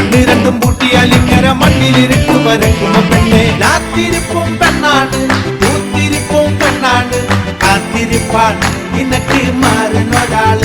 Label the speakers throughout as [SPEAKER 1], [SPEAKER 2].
[SPEAKER 1] കണ്ണ് രണ്ടും പൂട്ടിയളിക്കണ മണ്ണിലിരുട്ട് മരക്കുന്ന പെണ്ണെ. രാത്തിരിപ്പും പെണ്ണാണ് പൂത്തിരിപ്പും പെണ്ണാണ്. കാത്തിരിപ്പാണ് നിനക്ക് മാറുന്ന ഒരാൾ.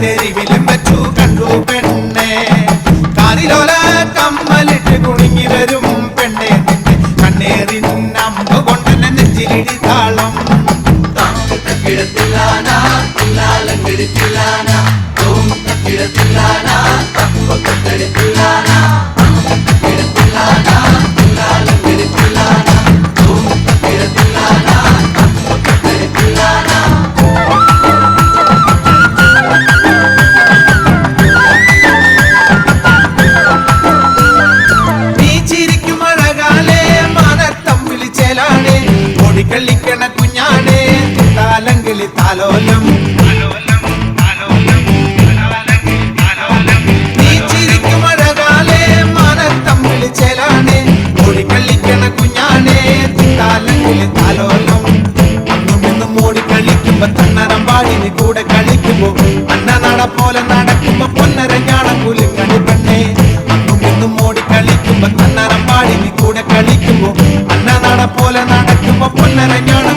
[SPEAKER 1] തെരുവിലും വെച്ചു കണ്ടു പെണ്ണെ. കാതിലോല കമ്മലിട്ട് കുണുങ്ങി తక్కిడతిలానా పిల్లాలంగిడితిలానా ఓం తక్కిడతిలానా తక్కువ కట్టడితిలానా తక్కిడతిలానా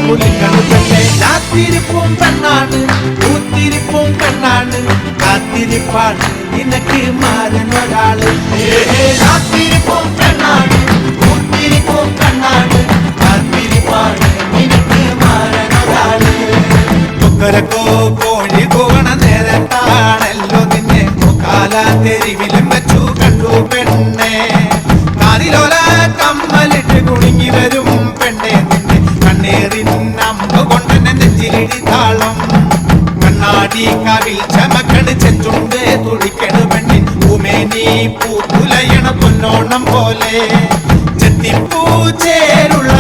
[SPEAKER 1] പൊന്നരഞ്ഞാണ പുലിങ്ങണി പെണ്ണേ രാത്തിരിപ്പും പെണ്ണാണ് പൂത്തിരിപ്പും പെണ്ണാണ് കാത്തിരിപ്പാണ് നിനക്ക് മാറുന്നൊരാൾ ഏഹേ, രാത്തിരിപ്പും പെണ്ണാണ് പൂത്തിരിപ്പും പെണ്ണാണ് കാത്തിരിപ്പാണ് നിനക്ക് മാറുന്നൊരാൾ കൊക്കരക്കോ കോഴി കൂവണ നേരത്താണല്ലോ നിന്നെ കാല തെരുവിലും വെച്ചു കണ്ടു പെണ്ണെ കാതിലോല കമ്മലിട്ട് കുണുങ്ങി വരും കവിൽ ചമക്കണ് ചെഞ്ചുണ്ട് തുടിക്കണ് പെണ്ണിൻ ഉമേനി പൂത്തുലയണ പൊന്നോണം പോലെ. ചെത്തിപ്പൂ ചേരുള്ള